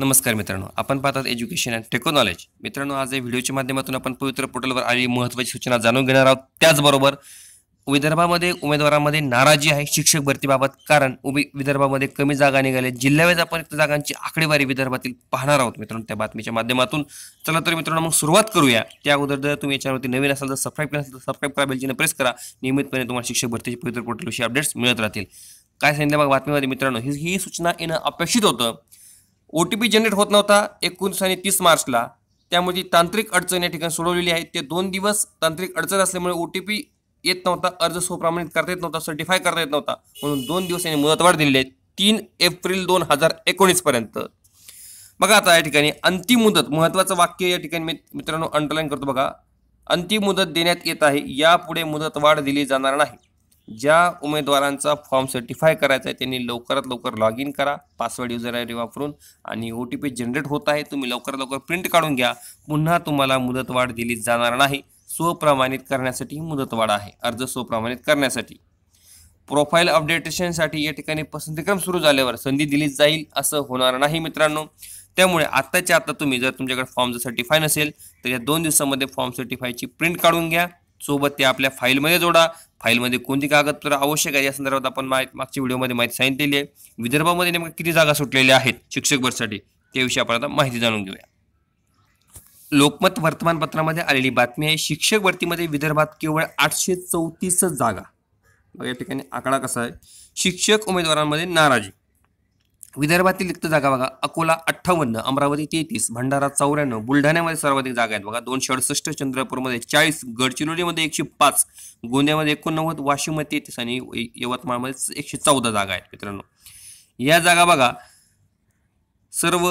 नमस्कार मित्रांनो आपण पाहतात एज्युकेशन अँड टेक्नॉलॉजी मित्रांनो आज या व्हिडिओच्या माध्यमातून आपण पवित्र पोर्टलवर आली महत्त्वाची सूचना जाणून घेणार आहोत. त्याचबरोबर विदर्भामध्ये उमेदवारांमध्ये नाराजी आहे शिक्षक भरतीबाबत कारण उभी विदर्भामध्ये कमी जागा निघाल्या. जिल्ह्यावेळेस आपण जागांची आकडेवारी विदर्भातील पाहणार आहोत मित्रांनो त्या बातमीच्या माध्यमातून. चला तर मित्रांनो मग सुरुवात करूया. त्या अगोदर जर तुम्ही याच्यावरती नवीन असाल तर सबस्क्राईब केलं असेल तर सबस्क्राईब करा बेलजीने प्रेस करा. नियमितपणे तुम्हाला शिक्षक भरतीची पवित्र पोर्टलविषयी अपडेट्स मिळत राहतील. काय सांगितलं? मग बातमीमध्ये मित्रांनो ही ही सूचना येणं अपेक्षित होतं. ओ टी पी जनरेट होत नव्हता एकोणीस आणि तीस मार्चला. त्यामुळे ती तांत्रिक अडचण या ठिकाणी सोडवलेली आहे ते दोन दिवस तांत्रिक अडचण असल्यामुळे ओ टी पी येत नव्हता अर्ज स्वप्रमाणित करता येत नव्हता सर्टिफाय करता येत नव्हता. म्हणून दोन दिवस यांनी मुदतवाढ दिलेली आहे तीन एप्रिल दोन हजार एकोणीसपर्यंत बघा आता या ठिकाणी अंतिम मुदत महत्त्वाचं वाक्य या ठिकाणी मी मित्रांनो अंडरलाईन करतो बघा. अंतिम मुदत देण्यात येत आहे यापुढे मुदतवाढ दिली जाणार नाही. ज्या उमेदवारांचा फॉर्म सर्टिफाय करायचा आहे त्यांनी लवकरात लवकर लॉग इन करा पासवर्ड युजर आय डी वापरून आणि ओ टी पी जनरेट होत आहे. तुम्ही लवकरात लवकर प्रिंट काढून घ्या. पुन्हा तुम्हाला मुदतवाढ दिली जाणार नाही. स्वप्रमाणित करण्यासाठी मुदतवाढ आहे. अर्ज स्वप्रमाणित करण्यासाठी. प्रोफाईल अपडेटेशनसाठी या ठिकाणी पसंतीक्रम सुरू झाल्यावर संधी दिली जाईल असं होणार नाही मित्रांनो. त्यामुळे आत्ताच्या आत्ता तुम्ही जर तुमच्याकडे फॉर्म जर सर्टिफाय नसेल तर या दोन दिवसामध्ये फॉर्म सर्टिफायची प्रिंट काढून घ्या. सोबत ते आपल्या फाईलमध्ये जोडा. फाईलमध्ये कोणती कागदपत्र आवश्यक आहे या संदर्भात आपण मागच्या व्हिडिओमध्ये माहिती सांगितलेली आहे. विदर्भामध्ये नेमकं किती जागा सुटलेल्या आहेत शिक्षक भरसाठी त्याविषयी आपण आता माहिती जाणून घेऊया. लोकमत वर्तमानपत्रामध्ये आलेली बातमी आहे शिक्षक भरतीमध्ये विदर्भात केवळ आठशे चौतीसच जागा. या ठिकाणी आकडा कसा आहे. शिक्षक उमेदवारांमध्ये नाराजी. विदर्भातील रिक्त जागा बघा अकोला अठ्ठावन्न अमरावती तेहतीस भंडारा चौऱ्याण्णव बुलढाण्यामध्ये सर्वाधिक जागा आहेत बघा दोनशे अडुसष्ट चंद्रपूरमध्ये चाळीस गडचिरोलीमध्ये एकशे पाच गोंदियामध्ये एकोणनव्वद वाशिममध्ये तेहतीस आणि यवतमाळमध्ये एकशे चौदा जागा आहेत मित्रांनो. या जागा बघा सर्व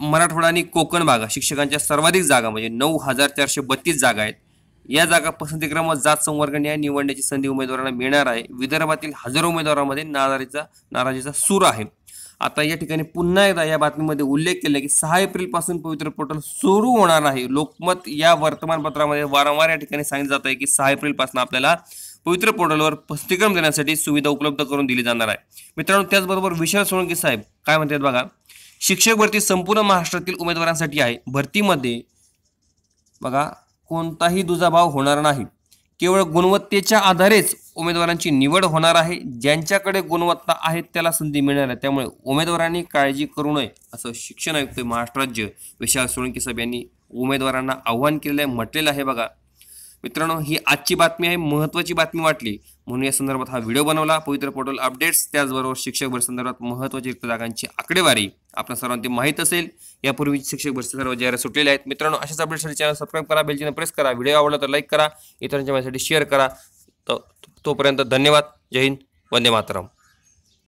मराठवाडा आणि कोकण भागा शिक्षकांच्या सर्वाधिक जागा म्हणजे नऊ हजार चारशे बत्तीस जागा आहेत. या जागा पसंतीक्रमात जात संवर्ग न्याय निवडण्याची संधी उमेदवारांना मिळणार आहे. विदर्भातील हजारो उमेदवारांमध्ये नाराजीचा नाराजीचा सूर आहे. आता या ठिकाणी पुन्हा एकदा या बातमीमध्ये उल्लेख केला की सहा एप्रिलपासून पवित्र पोर्टल सुरू होणार आहे. लोकमत या वर्तमानपत्रामध्ये वारंवार या ठिकाणी सांगितलं जात आहे की सहा एप्रिलपासून आपल्याला पवित्र पोर्टलवर स्पष्टीकरण देण्यासाठी सुविधा उपलब्ध करून दिली जाणार आहे. मित्रांनो त्याचबरोबर विशाल सोळंकी साहेब काय म्हणतात बघा? शिक्षक भरती संपूर्ण महाराष्ट्रातील उमेदवारांसाठी आहे. भरतीमध्ये बघा कोणताही दुजाभाव होणार नाही. केवळ गुणवत्तेच्या आधारेच उमेदवारांची निवड होणार आहे. ज्यांच्याकडे गुणवत्ता आहे त्याला संधी मिळणार आहे त्यामुळे उमेदवारांनी काळजी करू नये असं शिक्षण आयुक्त महाराष्ट्र राज्य विशाल सोळंकी साहेब यांनी उमेदवारांना आव्हान केलेलं आहे. म्हटलेलं आहे बघा मित्रांनो ही आजची बातमी आहे महत्त्वाची बातमी वाटली. म्हणून या संदर्भात हा व्हिडिओ बनवला. पवित्र पोर्टल अपडेट्स त्याचबरोबर शिक्षक भरती संदर्भात महत्त्वाची रिक्त जागांची आकडेवारी. आपल्या सर्वांना ती माहीत असेल. यापूर्वी शिक्षक भरती सर्व जाहिरात सुटलेल्या आहेत. मित्रांनो अशाच अपडेट्ससाठी चॅनल सबस्क्राईब करा बेलजीने प्रेस करा. व्हिडिओ आवडला तर लाईक करा. इतरांच्या माझ्यासाठी शेअर करा. तोपर्यंत धन्यवाद. जय हिंद. वंदे मातरम.